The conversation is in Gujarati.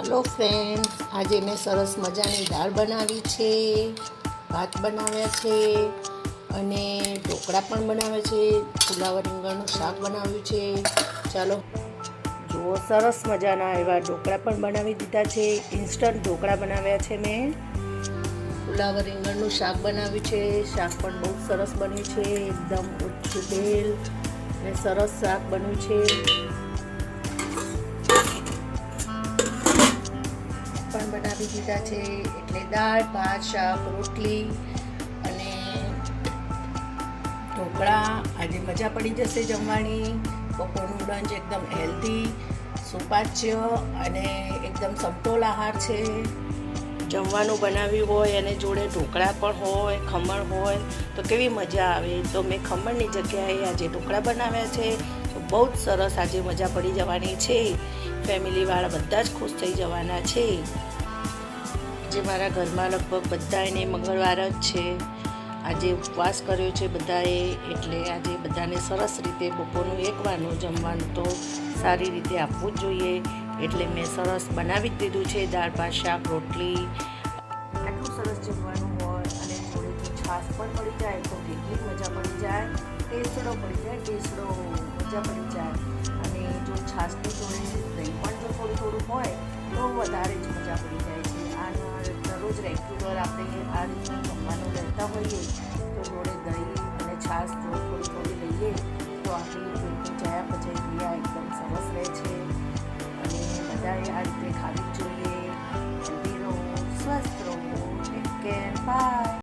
હલો ફ્રેન્ડ્સ આજે મેં સરસ મજાની દાળ બનાવી છે, ભાત બનાવ્યા છે અને ઢોકળા પણ બનાવ્યા છે ફુલાવર રીંગણનું શાક બનાવ્યું છે. ચાલો. જુઓ, સરસ મજાના એવા ઢોકળા પણ બનાવી દીધા છે. ઇન્સ્ટન્ટ ઢોકળા બનાવ્યા છે મેં. ફુલાવર રીંગણનું શાક બનાવ્યું છે. શાક પણ બહુ સરસ બન્યું છે. એકદમ ઓછું તેલ અને સરસ શાક બન્યું છે. બનાવી દીધા છે, એટલે દાળ, ભાત, શાક, રોટલી અને ઢોકળા. આજે મજા પડી જશે જમવાની. બપોરનું લંચ એકદમ હેલ્ધી સુપાચ્ય અને એકદમ સમતોલ આહાર છે. જમવાનું બનાવ્યું હોય, અને જોડે ઢોકળા પણ હોય, ખમણ હોય, તો કેવી મજા આવે? તો મેં ખમણની જગ્યાએ આજે ઢોકળા બનાવ્યા છે. તો બહુ જ સરસ આજે મજા પડી જવાની છે. ફેમિલીવાળા બધા જ ખુશ થઈ જવાના છે. જે મારા ઘરમાં લગભગ બધાને મંગળવાર જ છે. આજે ઉપવાસ કર્યો છે બધાએ, એટલે આજે બધાને સરસ રીતે બપોરનું એકવાનું જમવાનું તો સારી રીતે આપવું જ જોઈએ. એટલે મેં સરસ બનાવી જ દીધું છે દાળ, ભાત, શાક, રોટલી. આટલું સરસ જમવાનું હોય અને થોડી છાશ પણ મળી જાય તો કેટલી મજા પડી જાય. ટેસડો પડી જાય ટેસડો મજા પડી જાય. અને જો છાશની જોડે દહીં પણ જો થોડું થોડું હોય આ રીતનું જમવાનું લેતા હોઈએ. તો જોડે દહીં અને છાશ જો થોડી થોડી લઈએ, તો આપણી પેટની જયા પછી ક્રિયા એકદમ સરસ રહે છે. અને બધાએ આ રીતે ખાવી જોઈએ. હેલ્ધી રહો, સ્વસ્થ રહો ટેક કેર બાય